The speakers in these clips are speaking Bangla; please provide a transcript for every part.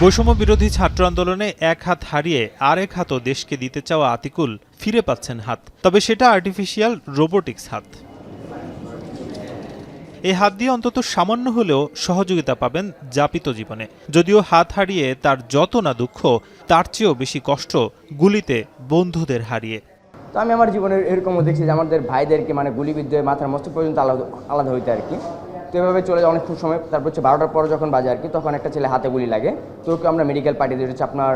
বৈষম্য বিরোধী ছাত্র আন্দোলনে এক হাত হারিয়ে আরেক হাতও দেশকে দিতে চাওয়া আতিকুল ফিরে পাচ্ছেন হাত। তবে সেটা আর্টিফিশিয়াল রোবোটিক্স হাত। এই হাত দিয়ে অন্তত সামান্য হলেও সহযোগিতা পাবেন যাপিত জীবনে। যদিও হাত হারিয়ে তার যত না দুঃখ, তার চেয়েও বেশি কষ্ট গুলিতে বন্ধুদের হারিয়ে। তো আমি আমার জীবনের এরকমও দেখছি যে আমাদের ভাইদেরকে মানে গুলিবিদ্ধ মাথার মস্ত পর্যন্ত আলাদা আলাদা হইতে আর কি। তো এভাবে চলে যায় অনেকক্ষণ সময় তারপর হচ্ছে বারোটার পর যখন বাজে আর কি তখন একটা ছেলে হাতে গুলি লাগে। তো ওকে আমরা মেডিকেল পাঠিয়ে দিই হচ্ছে আপনার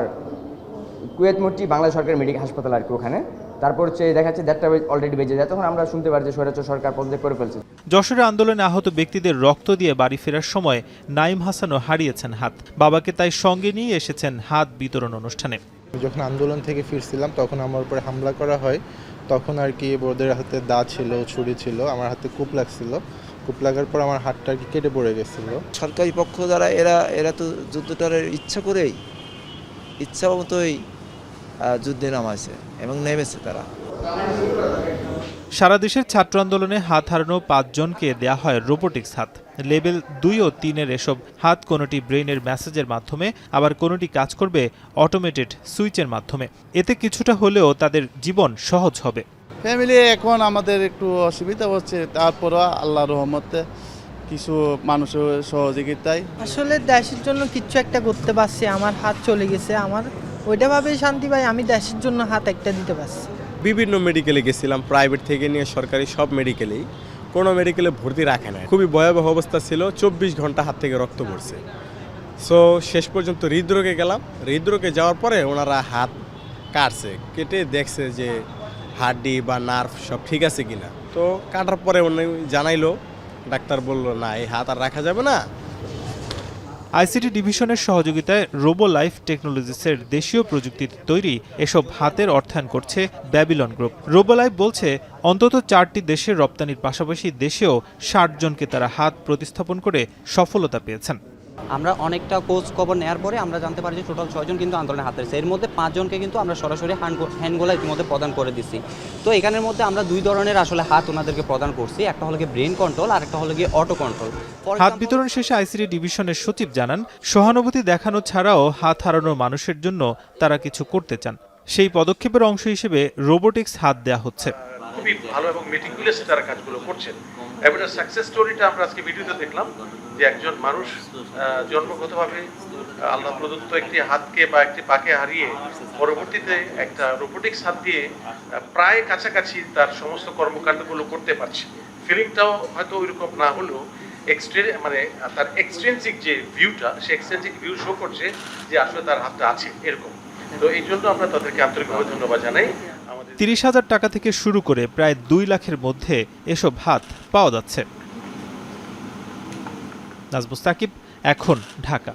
কুয়েত মূর্তি বাংলা সরকারের মেডিকেল হাসপাতাল আর কি ওখানে। তারপর হচ্ছে দেখা যাচ্ছে দেড়টা অলরেডি বেজে যায় তখন আমরা শুনতে পারি যে স্বৈরাচার সরকার পদত্যাগ করে ফেলছে। যশোরে আন্দোলনে আহত ব্যক্তিদের রক্ত দিয়ে বাড়ি ফেরার সময় নাইম হাসানও হারিয়েছেন হাত। বাবাকে তাই সঙ্গে নিয়ে এসেছেন হাত বিতরণ অনুষ্ঠানে। যখন আন্দোলন থেকে ফিরছিলাম তখন আমার উপরে হামলা করা হয়। তখন আর কি ওদের হাতে দা ছিল ছুরি ছিল আমার হাতে কূপ লাগছিল। কূপ লাগার পর আমার হাতটা আর কি কেটে পড়ে গেছিল। সরকারি পক্ষ দ্বারা এরা এরা তো যুদ্ধটার ইচ্ছা করেই ইচ্ছা মতোই যুদ্ধে নামাইছে এবং নেমেছে তারা। সারা দেশের ছাত্র আন্দোলনে হাত হারানো পাঁচজনকে দেয়া হয় রোবোটিক্স হাত। লেভেল দুই ও তিনের এসব হাত কোনোটি ব্রেইনের মেসেজের মাধ্যমে আবার কোনোটি কাজ করবে অটোমেটেড সুইচের মাধ্যমে। এতে কিছুটা হলেও তাদের জীবন সহজ হবে। ফ্যামিলি এখন আমাদের একটু অসুবিধা হচ্ছে তারপরও আল্লাহ রহমতে কিছু মানুষের সহযোগিতায়। আসলে দেশের জন্য কিচ্ছু একটা করতে পারছি আমার হাত চলে গেছে আমার ওইটা ভাবেই শান্তি পাই আমি দেশের জন্য হাত একটা দিতে পারছি। বিভিন্ন মেডিকেলে গেছিলাম প্রাইভেট থেকে নিয়ে সরকারি সব মেডিকেলেই কোনো মেডিকেলে ভর্তি রাখে না খুবই ভয়াবহ অবস্থা ছিল চব্বিশ ঘণ্টা হাত থেকে রক্ত পড়ছে। সো শেষ পর্যন্ত হৃদরোগে গেলাম হৃদরোগে যাওয়ার পরে ওনারা হাত কাটছে কেটে দেখছে যে হাড্ডি বা নার্ভ সব ঠিক আছে কিনা? তো কাটার পরে উনি জানাইলো, ডাক্তার বলল, না, এই হাত আর রাখা যাবে না। আইসিটি ডিভিশনের সহযোগিতায় রোবো লাইফ টেকনোলজিসের দেশীয় প্রযুক্তিতে তৈরি এসব হাতের অর্থায়ন করছে ব্যাবিলন গ্রুপ। রোবো লাইফ বলছে, অন্তত চারটি দেশের রপ্তানির পাশাপাশি দেশেও ষাট জনকে তারা হাত প্রতিস্থাপন করে সফলতা পেয়েছেন। আমরা অনেকটা কোচ খবর নেওয়ার পরে আমরা জানতে পারি যে টোটাল ছয়জন কিন্তু আন্দোলনে হাত ধরেছে। এর মধ্যে পাঁচজনকে কিন্তু আমরা সরাসরি হ্যান্ড হ্যান্ডগোলা ইতিমধ্যে প্রদান করে দিচ্ছি তো এখানের মধ্যে আমরা দুই ধরনের আসলে হাত ওনাদেরকে প্রদান করছি। একটা হলো গিয়ে ব্রেন কন্ট্রোল আর একটা হলো গিয়ে অটো কন্ট্রোল। হাত বিতরণ শেষে আইসিডি ডিভিশনের সচিব জানান সহানুভূতি দেখানো ছাড়াও হাত হারানো মানুষের জন্য তারা কিছু করতে চান। সেই পদক্ষেপের অংশ হিসেবে রোবোটিক্স হাত দেয়া হচ্ছে। খুবই ভালো এবং মেটিকুলাস তারা কাজগুলো করছেন। এবং সাকসেস স্টোরিটা আমরা আজকে ভিডিওতে দেখলাম যে একজন মানুষ জন্মগতভাবে আল্লাহ প্রদত্ত একটি হাতকে বা একটি পাকে হারিয়ে পরবর্তীতে একটা রোবোটিক্স হাত দিয়ে প্রায় কাছাকাছি তার সমস্ত কর্মকাণ্ডগুলো করতে পারছে। ফিলিংটাও হয়তো ওইরকম না হলেও এক্সট্রে মানে তার এক্সট্রেন্সিক যে ভিউটা সে এক্সট্রেন্সিক ভিউ শো করছে যে আসলে তার হাতটা আছে, এরকম। তো এই জন্য আমরা তাদেরকে আন্তরিকভাবে ধন্যবাদ জানাই। তিরিশ হাজার টাকা থেকে শুরু করে প্রায় দুই লাখের মধ্যে এসব হাত পাওয়া যাচ্ছে। নাজমুস্তাকিব এখন ঢাকা।